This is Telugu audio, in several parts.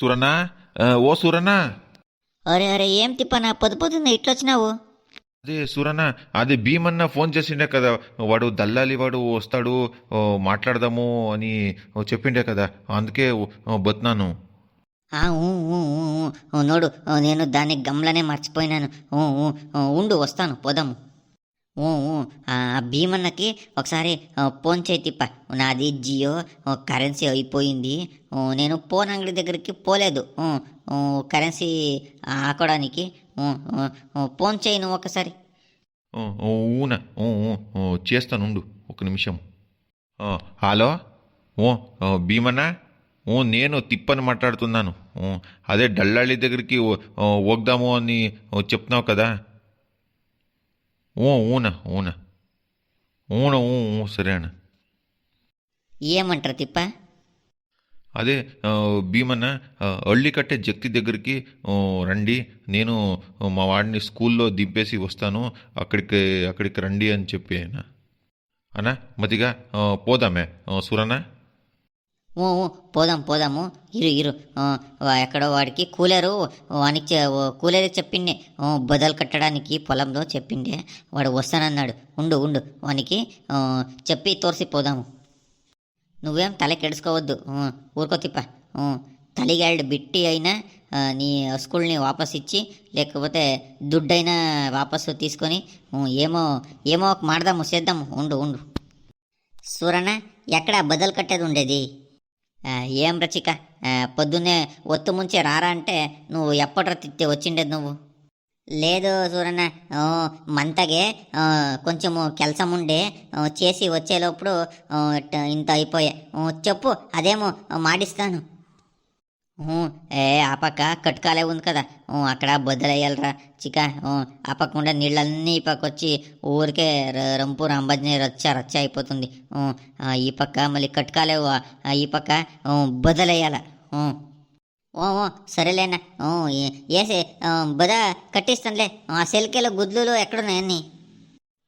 సూరన్నా? ఓ సూరన్నా. అరే అరే ఏం తిప్పనా పొద్దు పొద్దున్న ఇట్లొచ్చినావు? అదే సూరన్న అదే భీమన్న ఫోన్ చేసిండే కదా. వాడు దల్లాలి వాడు వస్తాడు మాట్లాడదాము అని చెప్పిండే కదా. అందుకే బతున్నాను నోడు నేను దాన్ని గమ్లనే మర్చిపోయినాను. ఉండు వస్తాను పోదాము. ఊ, ఆ భీమన్నకి ఒకసారి ఫోన్ చేయి తిప్ప. నాది జియో కరెన్సీ అయిపోయింది. నేను ఫోన్ అంగడి దగ్గరికి పోలేదు. కరెన్సీ ఆకోడానికి ఫోన్ చేయి నువ్వు ఒకసారి. ఊనా. ఓ, చేస్తాను ఒక నిమిషం. హలో? ఓ భీమన్నా భీమన్న? ఓ నేను తిప్పని మాట్లాడుతున్నాను. అదే డల్లాళి దగ్గరికి వద్దాము అని చెప్తున్నావు కదా. ఊన ఊన ఊన ఊ ఊ, సరే అన్న ఏమంటారు తిప్ప అదే భీమన్న ఆ, అళ్ళి కట్టే జక్తి దగ్గరికి రండి నేను మా వాడిని స్కూల్లో దింపేసి వస్తాను అక్కడికి అక్కడికి రండి అని చెప్పి అన్నా మతిగా పోదామే ఆ, సురన్న ఓ పోదాం పోదాము. ఇరు ఇరు. ఎక్కడో వాడికి కూలరు వానికి చె- ఓ, కూలర్ చెప్పిండే. బదలు కట్టడానికి పొలంలో చెప్పిండే. వాడు వస్తానన్నాడు. ఉండు ఉండు. వానికి చెప్పి తోర్సి పోదాము నువ్వేం తలకెడుచుకోవద్దు ఆ, ఊరుకో తిప్ప. తలిగాడు బిట్టి అయినా నీ స్కూల్ని వాపస్ ఇచ్చి లేకపోతే దుడ్డైనా వాపసు తీసుకొని ఏమో ఏమో ఒక మాడదాము చేద్దాము. ఉండు ఉండు. సూరణ ఎక్కడ బదలు కట్టేది ఉండేది? ఏం రచిక? పొద్దున్నే ఒత్తు ముంచే రారా అంటే నువ్వు ఎప్పట్రా తిత్తే వచ్చిండేది నువ్వు? లేదు సూరన్న మంతగే కొంచెము కెలసం ఉండే చేసి వచ్చేలోప్పుడు ఇంత అయిపోయా. చెప్పు అదేమో మాడిస్తాను ఏ ఆ పక్క కట్కాలే ఉంది కదా. అక్కడ బొద్దలయ్యాలరా. చిక ఆ పక్కకుండా నీళ్ళన్నీ ఈ పక్క వచ్చి ఊరికే ర- రంపు రంబజ్ని రచ్చ రచ్చ అయిపోతుంది. ఈ పక్క మళ్ళీ కట్కాలే ఈ పక్క ఊ, ఓ ఓ సరేలేనా ఏసే ఆ, బొద కట్టిస్తానులే. ఆ సెల్కేలో గుడ్లు ఎక్కడున్నాయన్నీ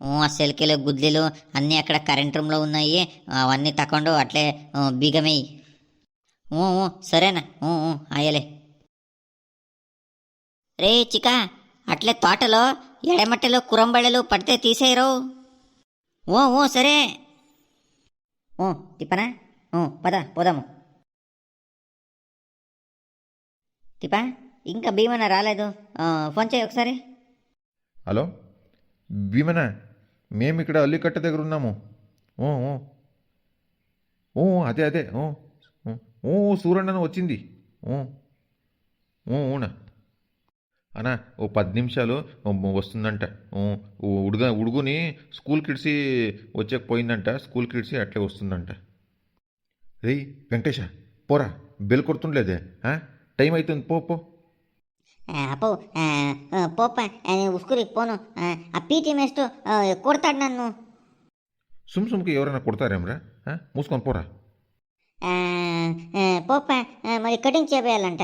ఆ సెల్కేలో గుడ్లు అన్నీ అక్కడ కరెంట్ రూమ్లో ఉన్నాయి. అవన్నీ తక్కువ అట్లే ఊ, బిగమేయి. సరేనా. ఊ, ఊ, ఆయలే రే చికా అట్లే తోటలో ఎడమట్టెలో కురంబళ్ళలు పడితే తీసేయరు. ఓ ఓ సరే. ఓ తిప్పనా? ఓ పద పోదాము. టిపా ఇంకా భీమన రాలేదు. ఫోన్ చేయి ఒకసారి. హలో? భీమన మేము ఇక్కడ అల్లికట్ట దగ్గర ఉన్నాము. ఓ. ఓ అదే అదే ఓ ఓ, ఓ సూరన్న వచ్చింది. ఓ ఓ ఊనా అన్నా ఓ పది నిమిషాలు వస్తుందంట. ఉడుగ ఉడుగుని స్కూల్కి ఇడిసి వచ్చేకపోయిందంట. స్కూల్కి ఇడిసి అట్లే వస్తుందంట. రేయ్ వెంకటేశ పోరా. బెల్ కొడుతుండలేదే? టైం అవుతుంది పో పో. అప్పు పోప్ప ఉస్కురికి పోను. ఆ, పీటీ మేస్టు కొడతాడు నన్ను. సుమ్ సుమ్కి ఎవరైనా కొడతారేమ్రా? మూసుకొని పోరా. పోప్ప ఆ, మరి కటింగ్ చేపేయాలంట.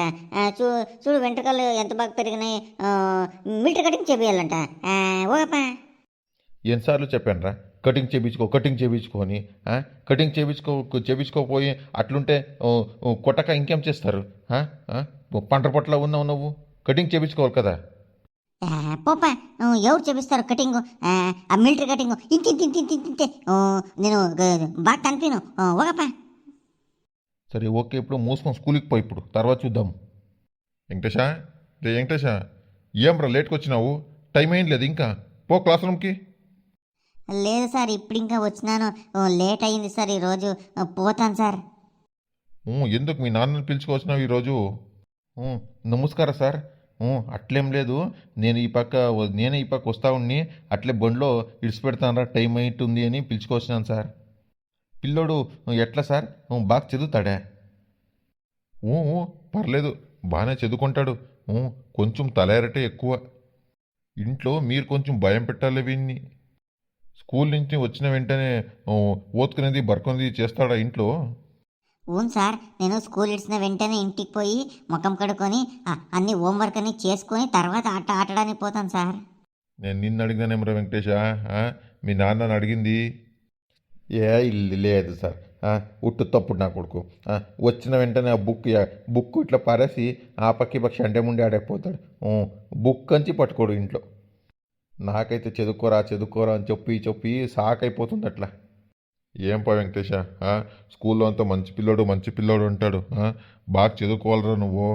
చూ చూడు వెంట్రుకలు ఎంత బాగా పెరిగినాయి. Military cutting చేపేయాలంట. ఓగప్ప ఎన్నిసార్లు చెప్పానురా కటింగ్ చేయించుకో కటింగ్ చేయించుకో అని. ఆ? కటింగ్ చేయించుకో చేయించుకోపోయి అట్లుంటే కొట్టక ఇంకేం చేస్తారు? పంట పొట్ల ఉన్నావు నువ్వు? కటింగ్ చేయించుకోవాలి కదా. ఆ, ఎవరు చేపిస్తారు కటింగ్ ఆ, మిలిటరీ కటింగ్ ఇంత ఇంత ఇంత ఇంత ఇంతే ఆ, నేను బాగా కనిపిను ఓగప్ప సరే ఓకే ఇప్పుడు మూసుకొని స్కూల్కి పోయి ఇప్పుడు. తర్వాత చూద్దాం. వెంకటేశ? రే వెంకటేశ ఏంరా లేట్కి వచ్చినావు? టైం అయింది లేదు ఇంకా. పో క్లాస్ రూమ్కి. లేదు సార్ ఇప్పుడు ఇంకా వచ్చినాను. లేట్ అయింది సార్ ఈరోజు. పోతాను సార్. ఎందుకు మీ నాన్నని పిలుచుకొచ్చినావు ఈరోజు? నమస్కారం సార్. అట్లేం లేదు. నేను ఈ పక్క నేనే ఈ పక్క వస్తా ఉన్ని అట్లే బండిలో ఇడిచిపెడతానరా టైం అవుతుంది అని పిలుచుకొచ్చినాను సార్. పిల్లోడు ఎట్లా సార్? బాగా చదువుతాడా. ఊ, పర్లేదు బాగానే చదువుకుంటాడు. కొంచెం తలేరటే ఎక్కువ. ఇంట్లో మీరు కొంచెం భయం పెట్టాలి వీన్ని స్కూల్ నుంచి వచ్చిన వెంటనే ఓతుకునేది బర్కొనేది చేస్తాడా ఇంట్లో? అవును సార్ నేను స్కూల్ ఇడిచిన వెంటనే ఇంటికి పోయి ముఖం కడుక్కొని అన్ని హోంవర్క్ అన్ని చేసుకొని తర్వాత ఆట ఆటడానికి పోతాను సార్. నేను నిన్ను అడిగినానేమరా వెంకటేష? మీ నాన్నని అడిగింది. ఏ ఇల్లు లేదు సార్. ఉట్టు తప్పుడు నా కొడుకు. వచ్చిన వెంటనే ఆ బుక్ బుక్ ఇట్లా పారేసి ఆ పక్కి పక్షి అంటే ముండి ఆడకపోతాడు బుక్ అంచి పట్టుకోడు ఇంట్లో. నాకైతే చదువుకోరా చదువుకోరా అని చెప్పి చెప్పి సాకైపోతుంది అట్లా ఏం పా వెంకటేష స్కూల్లో అంతా మంచి పిల్లోడు మంచి పిల్లోడు ఉంటాడు బాగా చదువుకోవాలరా నువ్వు.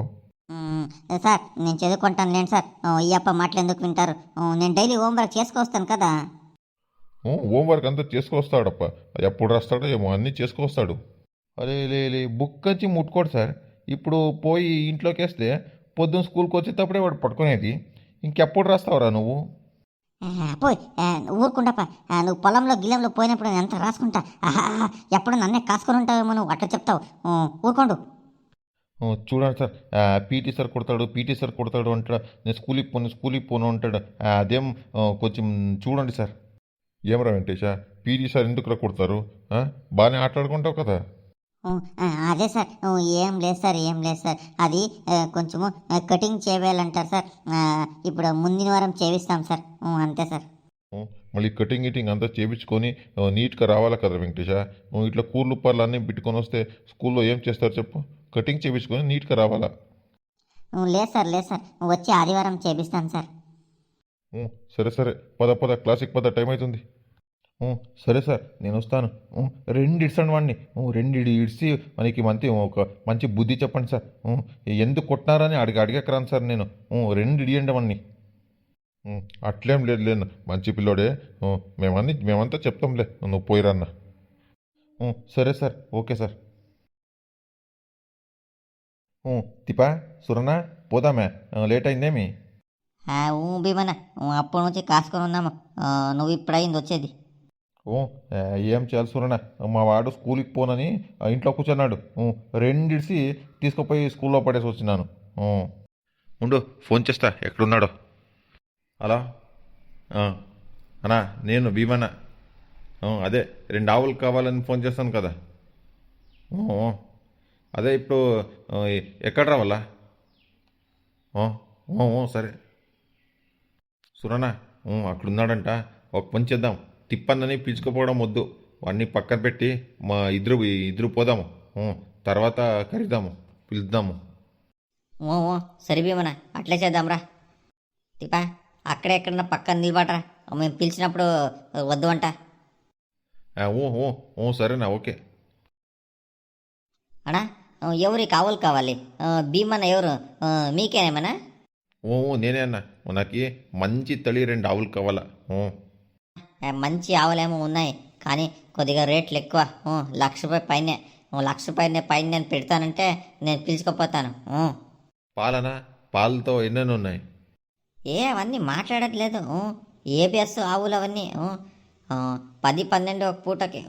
సార్ నేను చదువుకుంటాను లేండి సార్ ఈ అప్ప మాటలు ఎందుకు వింటారు? నేను డైలీ హోంవర్క్ చేసుకొస్తాను కదా. హోంవర్క్ అంతా చేసుకొస్తాడప్ప. అది ఎప్పుడు రాస్తాడో ఏమో అన్నీ చేసుకొస్తాడు. అరే లే లే బుక్ వచ్చి ముట్టుకోడు సార్. ఇప్పుడు పోయి ఇంట్లోకి వేస్తే పొద్దున్న స్కూల్కి వచ్చేటప్పుడే వాడు పట్టుకునేది ఇంకెప్పుడు రాస్తావురా నువ్వు? పోయి ఊరుకుంటాపా నువ్వు పొలంలో గిల్లంలో పోయినప్పుడు నేను ఎంత రాసుకుంటా? ఎప్పుడు నన్నే కాసుకొని ఉంటావేమో నువ్వు అట్లా చెప్తావు. ఊరుకోండు. చూడండి సార్. పీటీ సార్ కొడతాడు పీటీ సార్ కొడతాడు అంటాడు. నేను స్కూల్కి పోను స్కూల్కి పోను అంటాడు. అదేం కొంచెం చూడండి సార్. ఏమరా వెంకటేష పీటీ సార్ ఎందుకురా కొడతారు? బాగానే ఆటలాడుకుంటావు కదా. అదే సార్. ఏం లేదు సార్ ఏం లేదు సార్. అది కొంచెము కటింగ్ చేయాలంటారు సార్. ఇప్పుడు ముందిన వారం చేపిస్తాం సార్. అంతే సార్. మళ్ళీ కటింగ్ గిటింగ్ అంతా చేపించుకొని ఆ, నీట్గా రావాలి కదా వెంకటేష నువ్వు ఇట్లా కూర్లు పర్లు అన్నీ పెట్టుకొని వస్తే స్కూల్లో ఏం చేస్తారు చెప్పు? కటింగ్ చేపించుకొని నీట్గా రావాలా? లేదు సార్ లేదు సార్. వచ్చి ఆదివారం చేపిస్తాను సార్. సరే సరే. పద పద. క్లాసిక్ పద. టైం అవుతుంది. సరే సార్ నేను వస్తాను రెండు ఇడ్సండి వాడిని రెండు ఇడిసి మనకి మంచి ఒక మంచి బుద్ధి చెప్పండి సార్. ఎందుకు కొట్టినారని అడిగి అడిగక్కరాను సార్ నేను. రెండు ఇడియండి వాడిని అట్లేం లేదు లేదు. మంచి పిల్లోడే. మేమన్నీ మేమంతా చెప్తాంలే. నువ్వు పోయిరన్న. సరే సార్ ఓకే సార్. తిపా సురనా పోదామే. లేట్ అయిందేమి? అప్పటి నుంచి కాసుకొని ఉన్నాము. నువ్వు ఇప్పుడు అయింది వచ్చేది. ఏం చేయాలి సూరణ మా వాడు స్కూల్కి పోనని ఆ, ఇంట్లో కూర్చున్నాడు. రెండిడిసి తీసుకుపోయి స్కూల్లో పడేసి వచ్చినాను. ఉండు ఫోన్ చేస్తా ఎక్కడున్నాడో. హలో? అన్నా నేను భీమన్న. అదే రెండు ఆవులు కావాలని ఫోన్ చేస్తాను కదా. అదే ఇప్పుడు ఎక్కడ రావాలా? సరే. సురణ అక్కడున్నాడంట. ఒక పని చేద్దాం. తిప్పన్నని పిలుచుకుపోవడం వద్దు. వాడిని పక్కన పెట్టి మా ఇద్దరు ఇద్దరు పోదాము. తర్వాత కరిద్దాము పిలుద్దాము. ఓ సరే భీమన్న అట్లే చేద్దాంరా. తిపా అక్కడే ఎక్కడన్నా పక్కన నిలబడరా. మేము పిలిచినప్పుడు వద్దు అంట. ఓ ఓ ఓ సరేనా ఓకే. అన్నా ఎవరి కావాలి కావాలి? భీమన్న ఎవరు? మీకేనేమన్నా ఓ నేనే అన్న. నాకు మంచి తಳಿ రెండు ఆవులు కావాలా? మంచి ఆవులేమో ఉన్నాయి. కానీ కొద్దిగా రేట్లు ఎక్కువ. లక్ష రూపాయల పైనే. లక్ష రూపాయల పైన నేను పెడతానంటే నేను పిలుచుకోపోతాను. పాలనా? పాలతో ఎన్నెన్ని ఉన్నాయి? ఏ అవన్నీ మాట్లాడట్లేదు. ఏబిఎస్ ఆవులు అవన్నీ పది పన్నెండు ఒక పూటకి.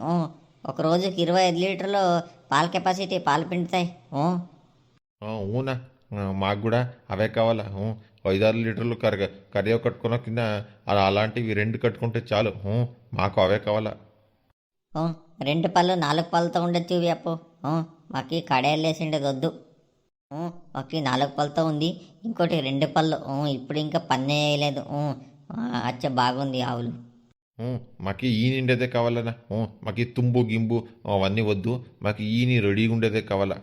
ఒక రోజుకి ఇరవై ఐదు లీటర్లు పాల కెపాసిటీ పాలు పిండుతాయి. ఊ. మాకు కూడా అవే కావాలా ఊ, ఐదారు లీటర్లు కరగ కరియో కట్టుకున్న కింద అలా అలాంటివి రెండు కట్టుకుంటే చాలు మాకు అవే కావాలా. రెండు పళ్ళు నాలుగు పళ్ళతో ఉండొచ్చు ఇవి అప్పు. మాకి కడేళ్ళేసిండేది వద్దు ఊ. మాకి నాలుగు పళ్ళతో ఉంది ఇంకోటి రెండు పళ్ళు. ఇప్పుడు ఇంకా పన్నే వేయలేదు అచ్చ బాగుంది ఆవులు మాకు ఈ నిండేదే కావాలన్నా ఊ, మాకు తుంబు గింబు అవన్నీ వద్దు మాకు ఈని రెడీగా ఉండేదే కావాలా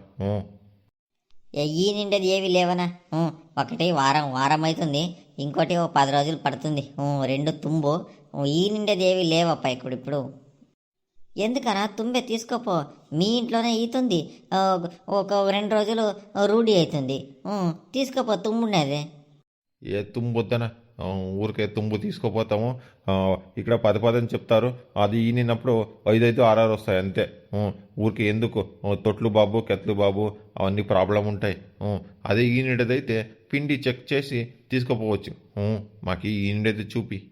ఈ నిండేది ఏవి లేవనా? ఒకటి వారం వారం అవుతుంది ఇంకోటి ఓ పది రోజులు పడుతుంది. రెండు తుంబు. ఈ నిండేది ఏవి లేవప్ప ఇప్పుడు ఇప్పుడు? ఎందుకనా? తుంబే తీసుకోపో. మీ ఇంట్లోనే ఈతుంది. ఒక రెండు రోజులు రూఢి అవుతుంది తీసుకోపో తుంబున్నదే. ఏ తుంబు ఊరికే తుమ్ము తీసుకుపోతాము. ఇక్కడ పది పదని చెప్తారు. అది ఈనినప్పుడు ఐదు ఐదు ఆరారు వస్తాయి అంతే. ఊరికి ఎందుకు? తొట్లు బాబు కెట్లు బాబు అవన్నీ ప్రాబ్లం ఉంటాయి. అదే ఈనిడదైతే పిండి చెక్ చేసి తీసుకుపోవచ్చు. మాకు ఈ ఈనిడేది చూపి.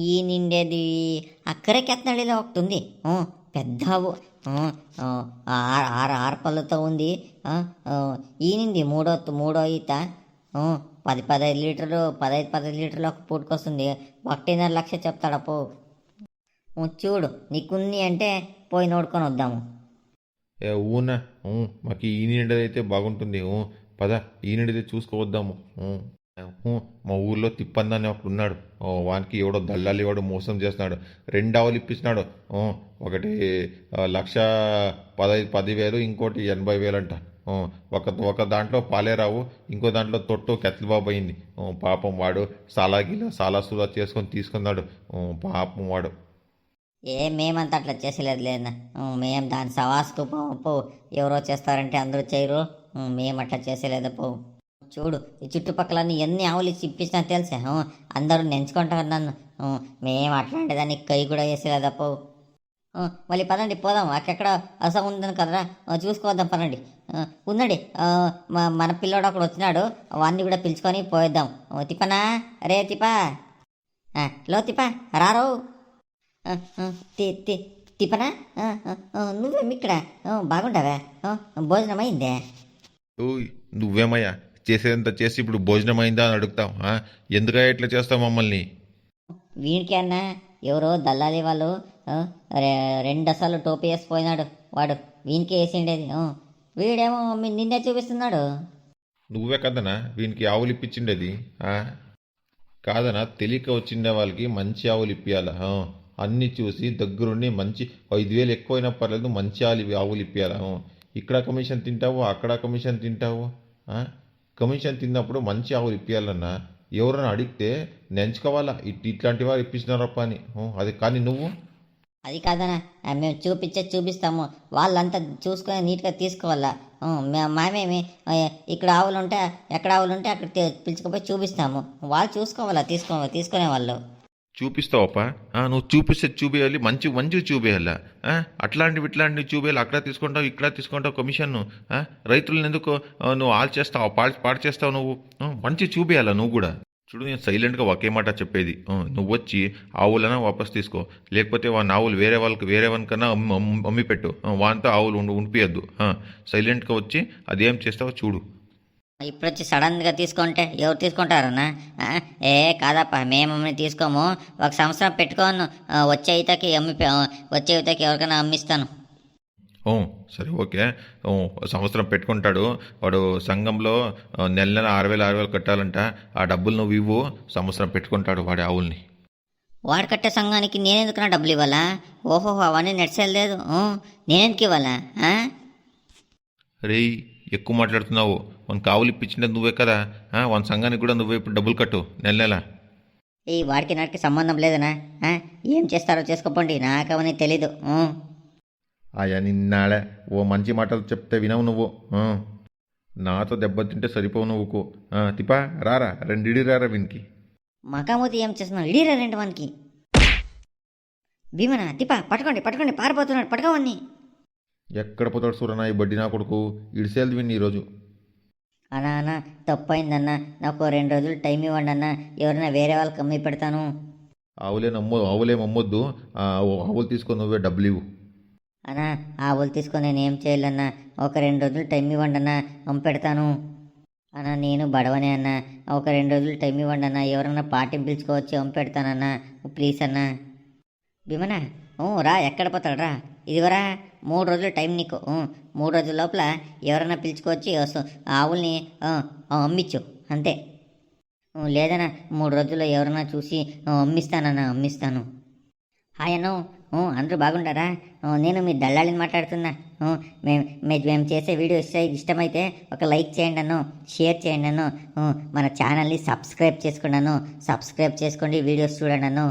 ఈ నిండేది అక్కడే కెత్తనడిలో ఒకటి ఉంది. పెద్ద ఆ, ఆరు ఆరు పళ్ళతో ఉంది. ఆ, ఈనింది మూడో మూడో ఈత. పది పదహైదు లీటర్లు పదహైదు పదహైదు లీటర్లు ఒక పూటకొస్తుంది. ఒకటిన్నర లక్ష చెప్తాడు అప్పు. చూడు నీకుంది అంటే పోయి నోడుకొని వద్దాము. ఏ ఊనా మాకు ఈ ఈనిడదైతే బాగుంటుంది. ఊ, ఈ ఈనిడైతే చూసుకోవద్దాము. మా ఊర్లో తిప్పందని ఒకడు ఉన్నాడు. ఓ, వానికి ఎవడో దళ్ళాలి ఎవడో మోసం చేస్తున్నాడు. రెండు ఆవులు ఒకటి లక్ష పదహైదు పదివేలు ఇంకోటి ఎనభై వేలు అంట ఒక ఒక దాంట్లో పాలేరావు ఇంకో దాంట్లో తొట్టు కెత్తలబాబు అయింది. పాపం వాడు సాలాగిలా సాలా సూలా చేసుకొని తీసుకున్నాడు. పాపం వాడు. ఏం మేమంతా అట్లా చేసేలేదు లేదన్నా మేము దాని సవాసుకు పో ఎవరో చేస్తారంటే అందరూ చేయరు. మేము అట్లా చేసేలేదు పో. చూడు ఈ చుట్టుపక్కల ఎన్ని ఆవులు ఇప్పించినా తెలుసా? అందరూ నెంచుకుంటారు నన్ను. మేము అట్లాంటిదాన్ని కై కూడా వేసేలేదా పో. మళ్ళీ పదండి పోదాం. అక్కడ అసలు ఉందని కదరా? చూసుకోవద్దాం పదండి. ఉందండి. మన పిల్లోడు ఒకడు వచ్చినాడు. వాడిని కూడా పిలుచుకొని పోయిద్దాం. తిప్పనా? రే తిప్పా. ఆ, లో తిప్పా. రారో. తిప్పనా? ఆ, ఆ, ఆ, నువ్వేమి ఇక్కడ ఆ, బాగుంటావా? భోజనం అయిందే నువ్వేమయ్యా? చేసేదంతా చేసి ఇప్పుడు భోజనం అయిందా అని అడుగుతావు ఆ? ఎందుకయ్యా ఇట్లా చేస్తావు మమ్మల్ని? వీడికి అన్న ఎవరో దల్లాలి వాళ్ళు రెండు అసలు టోపీ వేసిపోయినాడు వాడు వీనికే వేసిండేది. వీడేమో మీ- నిన్నే చూపిస్తున్నాడు. నువ్వే కదనా? వీనికి ఆవులు ఇప్పించిండేది ఆ? కాదనా? తెలియక వచ్చిండే వాళ్ళకి మంచి ఆవులు ఇప్పియాల? అన్ని చూసి దగ్గరుండి మంచి ఐదు వేలు ఎక్కువైనా పర్లేదు మంచి ఆవులు ఆవులు ఇప్పియాల? ఇక్కడ కమిషన్ తింటావు అక్కడ కమిషన్ తింటావు కమిషన్ తిన్నప్పుడు మంచి ఆవులు ఇప్పియాలన్నా ఎవరైనా అడిగితే నెంచుకోవాలా ఇట్ ఇట్లాంటి వారు ఇప్పించినారప్ప అని. అది కానీ నువ్వు? అది కాదనా మేము చూపించే చూపిస్తాము. వాళ్ళంతా చూసుకొని నీట్గా తీసుకోవాలా. మేమేమి ఇక్కడ ఆవులు ఉంటే ఎక్కడ ఆవులు ఉంటే అక్కడ పిలుచుకుపోయి చూపిస్తాము. వాళ్ళు చూసుకోవాలా తీసుకో తీసుకునే వాళ్ళు. చూపిస్తావప్ప? నువ్వు చూపిస్తే చూపేయాలి మంచి మంచిగా చూపేయాలా? అట్లాంటివి ఇట్లాంటివి చూపేయాలి. అక్కడ తీసుకుంటావు ఇక్కడ తీసుకుంటావు కమిషన్ రైతులను ఎందుకు నువ్వు ఆల్ చేస్తావు పాడు పాడు చేస్తావు నువ్వు? మంచి చూపేయాలా నువ్వు కూడా? చూడు నేను సైలెంట్గా ఒకే మాట చెప్పేది. నువ్వు వచ్చి ఆవులైనా వాపస్ తీసుకో. లేకపోతే వాని ఆవులు వేరే వాళ్ళకి వేరే వానికన్నా అమ్మి అమ్మి- పెట్టు. వానితో ఆవులు ఉండి ఉండిపియద్దు. సైలెంట్గా వచ్చి అదేం చేస్తావో చూడు. ఇప్పుడు వచ్చి సడన్గా తీసుకుంటే ఎవరు తీసుకుంటారన్నా? ఏ కాదప్ప మేమమ్మని తీసుకోము. ఒక సంవత్సరం పెట్టుకోను. వచ్చే ఈతకి అమ్మి వచ్చే ఈతకి ఎవరికైనా అమ్మిస్తాను. సరే ఓకే. సంవత్సరం పెట్టుకుంటాడు. వాడు సంఘంలో నెల నెల ఆరు వేలు ఆరు వేలు కట్టాలంట. ఆ డబ్బులు నువ్వు ఇవ్వు. సంవత్సరం పెట్టుకుంటాడు వాడి ఆవుల్ని. వాడు కట్టే సంఘానికి నేనెందుకున్నా డబ్బులు ఇవ్వాలా? ఓహో అవన్నీ నెట్సలేదు నేనెందుకు ఇవ్వాలా? రేయ్ ఎక్కువ మాట్లాడుతున్నావు. వానికి ఆవులు ఇప్పించింది నువ్వే కదా. వాని సంఘానికి కూడా నువ్వే ఇప్పుడు డబ్బులు కట్టు నెల నెల. ఈ వాడికి నాటికి సంబంధం లేదనా? ఏం చేస్తారో చేసుకోపోండి. నాకు అవన్నీ తెలీదు. ఆయా నిన్నాడే ఓ మంచి మాటలు చెప్తే వినవు నువ్వు. నాతో దెబ్బతింటే సరిపోవు నువ్వుకు. తిపా రారా. రెండిడి రారా వీనికి. మకామూతి ఏం చేస్తున్నావు ఇడీరా రెండు వానికి. భీమనా తిప్ప. పట్టుకోండి పట్టుకోండి. పారిపోతున్నాడు. పట్టుకోవన్నీ ఎక్కడ పోతాడు సూరనా ఈ బడ్డి నా కొడుకు? ఇడిసేది విన్ని ఈరోజు. అన్నా అన్న తప్పైందన్న. నాకు రెండు రోజులు టైం ఇవ్వండి అన్న. ఎవరైనా వేరే వాళ్ళకి అమ్మి పెడతాను. ఆవులే నమ్మో ఆవులేం అమ్మొద్దు. ఆవులు తీసుకొని నువ్వే డబ్బులు ఇవ్వు. అన్నా ఆవులు తీసుకొని నేను ఏం చేయాలన్నా ఒక రెండు రోజులు టైం ఇవ్వండి అన్న అమ్మి పెడతాను నేను బడవనే అన్నా ఒక రెండు రోజులు టైం ఇవ్వండి అన్న ఎవరన్నా పార్టీ పిలుచుకోవచ్చి అమ్మి పెడతానన్నా ప్లీజ్ అన్నా. భీమనా ఊ, రా ఎక్కడ పోతాడు రా? ఇదివరా మూడు రోజులు టైం నీకు. మూడు రోజుల లోపల ఎవరన్నా పిలుచుకొచ్చి ఆవుల్ని అమ్మిచ్చు. అంతే. లేదన్నా మూడు రోజుల్లో ఎవరన్నా చూసి అమ్మిస్తానన్నా అమ్మిస్తాను. హాయ్ అందరూ బాగుంటారా నేను మీ దళాలిని మాట్లాడుతున్నా. మేము మేము చేసే వీడియోస్ ఇష్టమైతే ఒక లైక్ చేయండి అను షేర్ చేయండి అను మన ఛానల్ని సబ్స్క్రైబ్ చేసుకున్నాను. సబ్స్క్రైబ్ చేసుకోండి వీడియోస్ చూడండి అను